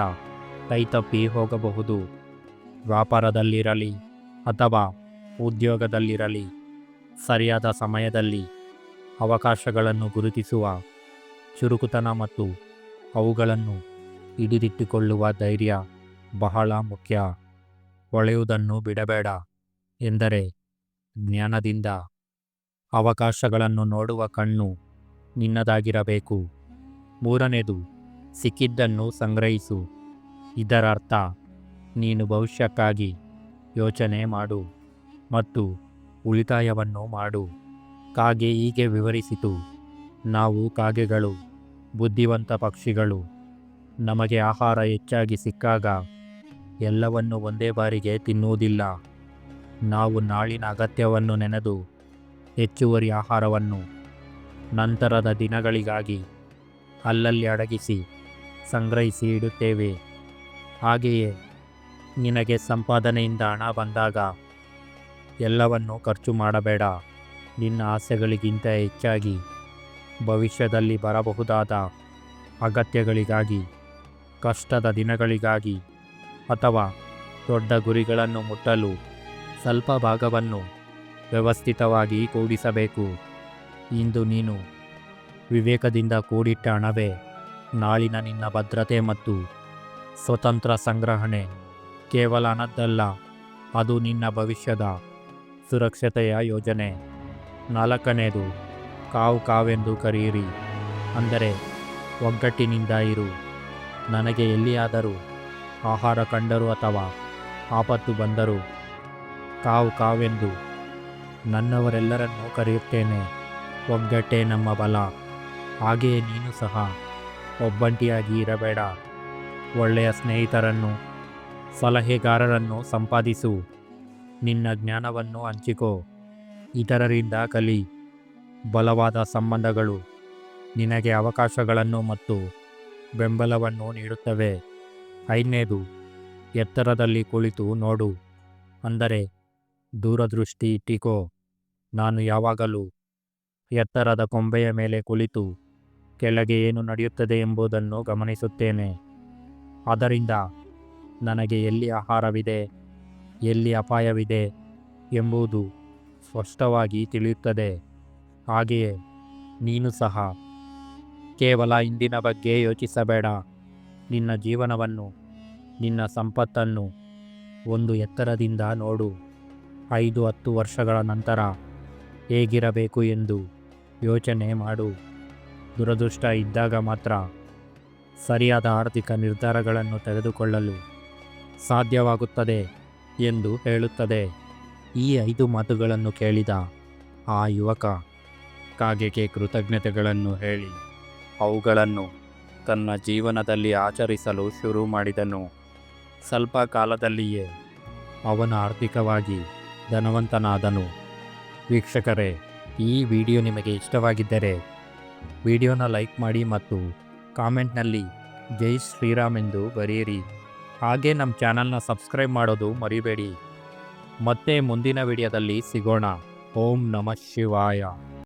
ಕೈತಪ್ಪಿ ಹೋಗಬಹುದು. ವ್ಯಾಪಾರದಲ್ಲಿರಲಿ ಅಥವಾ ಉದ್ಯೋಗದಲ್ಲಿರಲಿ, ಸರಿಯಾದ ಸಮಯದಲ್ಲಿ ಅವಕಾಶಗಳನ್ನು ಗುರುತಿಸುವ ಚುರುಕುತನ ಮತ್ತು ಅವುಗಳನ್ನು ಹಿಡಿದಿಟ್ಟುಕೊಳ್ಳುವ ಧೈರ್ಯ ಬಹಳ ಮುಖ್ಯ. ಹೊಳೆಯುವುದನ್ನು ಬಿಡಬೇಡ ಎಂದರೆ ಜ್ಞಾನದಿಂದ ಅವಕಾಶಗಳನ್ನು ನೋಡುವ ಕಣ್ಣು ನಿನ್ನದಾಗಿರಬೇಕು. ಮೂರನೇದು ಸಿಕ್ಕಿದ್ದನ್ನು ಸಂಗ್ರಹಿಸು. ಇದರರ್ಥ, ನೀನು ಭವಿಷ್ಯಕ್ಕಾಗಿ ಯೋಚನೆ ಮಾಡು ಮತ್ತು ಉಳಿತಾಯವನ್ನು ಮಾಡು. ಕಾಗೆ ಹೀಗೆ ವಿವರಿಸಿತು, ನಾವು ಕಾಗೆಗಳು, ಬುದ್ಧಿವಂತ ಪಕ್ಷಿಗಳು, ನಮಗೆ ಆಹಾರ ಹೆಚ್ಚಾಗಿ ಸಿಕ್ಕಾಗ ಎಲ್ಲವನ್ನು ಒಂದೇ ಬಾರಿಗೆ ತಿನ್ನುವುದಿಲ್ಲ. ನಾವು ನಾಳಿನ ಅಗತ್ಯವನ್ನು ನೆನೆದು ಹೆಚ್ಚುವರಿ ಆಹಾರವನ್ನು ನಂತರದ ದಿನಗಳಿಗಾಗಿ ಅಲ್ಲಲ್ಲಿ ಅಡಗಿಸಿ ಸಂಗ್ರಹಿಸಿ ಇಡುತ್ತೇವೆ. ಹಾಗೆಯೇ ನಿನಗೆ ಸಂಪಾದನೆಯಿಂದ ಹಣ ಬಂದಾಗ ಎಲ್ಲವನ್ನು ಖರ್ಚು ಮಾಡಬೇಡ. ನಿನ್ನ ಆಸೆಗಳಿಗಿಂತ ಹೆಚ್ಚಾಗಿ ಭವಿಷ್ಯದಲ್ಲಿ ಬರಬಹುದಾದ ಅಗತ್ಯಗಳಿಗಾಗಿ, ಕಷ್ಟದ ದಿನಗಳಿಗಾಗಿ ಅಥವಾ ದೊಡ್ಡ ಗುರಿಗಳನ್ನು ಮುಟ್ಟಲು ಸ್ವಲ್ಪ ಭಾಗವನ್ನು ವ್ಯವಸ್ಥಿತವಾಗಿ ಕೂಡಿಸಬೇಕು. ಇಂದು ನೀನು ವಿವೇಕದಿಂದ ಕೂಡಿಟ್ಟ ಹಣವೇ ನಾಳಿನ ನಿನ್ನ ಭದ್ರತೆ ಮತ್ತು ಸ್ವತಂತ್ರ ಸಂಗ್ರಹಣೆ. ಕೇವಲ ಹಣದ್ದಲ್ಲ, ಅದು ನಿನ್ನ ಭವಿಷ್ಯದ ಸುರಕ್ಷತೆಯ ಯೋಜನೆ. ನಾಲ್ಕನೇದು ಕಾವು ಕಾವೆಂದು ಕರೆಯಿರಿ ಅಂದರೆ ಒಗ್ಗಟ್ಟಿನಿಂದ ಇರು. ನನಗೆ ಎಲ್ಲಿಯಾದರೂ ಆಹಾರ ಕಂಡರೂ ಅಥವಾ ಆಪತ್ತು ಬಂದರೂ ಕಾವು ಕಾವೆಂದು ನನ್ನವರೆಲ್ಲರನ್ನೂ ಕರೆಯುತ್ತೇನೆ. ಒಗ್ಗಟ್ಟೆ ನಮ್ಮ ಬಲ. ಹಾಗೆಯೇ ನೀನು ಸಹ ಒಬ್ಬಂಟಿಯಾಗಿ ಇರಬೇಡ. ಒಳ್ಳೆಯ ಸ್ನೇಹಿತರನ್ನು, ಸಲಹೆಗಾರರನ್ನು ಸಂಪಾದಿಸು. ನಿನ್ನ ಜ್ಞಾನವನ್ನು ಹಂಚಿಕೋ. ಇತರರಿಂದ ಕಲಿ. ಬಲವಾದ ಸಂಬಂಧಗಳು ನಿನಗೆ ಅವಕಾಶಗಳನ್ನು ಮತ್ತು ಬೆಂಬಲವನ್ನು ನೀಡುತ್ತವೆ. ಐದನೇದು, ಎತ್ತರದಲ್ಲಿ ಕುಳಿತು ನೋಡು. ಅಂದರೆ, ದೂರದೃಷ್ಟಿ ಇಟ್ಟಿಕೋ. ನಾನು ಯಾವಾಗಲೂ ಎತ್ತರದ ಕೊಂಬೆಯ ಮೇಲೆ ಕುಳಿತು ಕೆಳಗೆ ಏನು ನಡೆಯುತ್ತದೆ ಎಂಬುದನ್ನು ಗಮನಿಸುತ್ತೇನೆ. ಅದರಿಂದ ನನಗೆ ಎಲ್ಲಿ ಆಹಾರವಿದೆ, ಎಲ್ಲಿ ಅಪಾಯವಿದೆ ಎಂಬುದು ಸ್ಪಷ್ಟವಾಗಿ ತಿಳಿಯುತ್ತದೆ. ಹಾಗೆಯೇ ನೀನು ಸಹ ಕೇವಲ ಇಂದಿನ ಬಗ್ಗೆ ಯೋಚಿಸಬೇಡ. ನಿನ್ನ ಜೀವನವನ್ನು, ನಿನ್ನ ಸಂಪತ್ತನ್ನು ಒಂದು ಎತ್ತರದಿಂದ ನೋಡು. ಐದು, ಹತ್ತು ವರ್ಷಗಳ ನಂತರ ಹೇಗಿರಬೇಕು ಎಂದು ಯೋಚನೆ ಮಾಡು. ದುರದೃಷ್ಟ ಇದ್ದಾಗ ಮಾತ್ರ ಸರಿಯಾದ ಆರ್ಥಿಕ ನಿರ್ಧಾರಗಳನ್ನು ತೆಗೆದುಕೊಳ್ಳಲು ಸಾಧ್ಯವಾಗುತ್ತದೆ ಎಂದು ಹೇಳುತ್ತದೆ. ಈ ಐದು ಮಾತುಗಳನ್ನು ಕೇಳಿದ ಆ ಯುವಕ ಕಾಗೆಗೆ ಕೃತಜ್ಞತೆಗಳನ್ನು ಹೇಳಿ, ಅವುಗಳನ್ನು ತನ್ನ ಜೀವನದಲ್ಲಿ ಆಚರಿಸಲು ಶುರು ಮಾಡಿದನು. ಸ್ವಲ್ಪ ಕಾಲದಲ್ಲಿಯೇ ಅವನ ಆರ್ಥಿಕವಾಗಿ ಧನವಂತನಾದನು. ವೀಕ್ಷಕರೇ, ಈ ವಿಡಿಯೋ ನಿಮಗೆ ಇಷ್ಟವಾಗಿದ್ದರೆ ವಿಡಿಯೋನ ಲೈಕ್ ಮಾಡಿ ಮತ್ತು ಕಾಮೆಂಟ್ನಲ್ಲಿ ಜೈ ಶ್ರೀರಾಮ್ ಎಂದು ಬರೆಯಿರಿ. ಹಾಗೆ ನಮ್ಮ ಚಾನಲ್ನ ಸಬ್ಸ್ಕ್ರೈಬ್ ಮಾಡೋದು ಮರಿಬೇಡಿ. ಮತ್ತೆ ಮುಂದಿನ ವಿಡಿಯೋದಲ್ಲಿ ಸಿಗೋಣ. ಓಂ ನಮಃ ಶಿವಾಯ.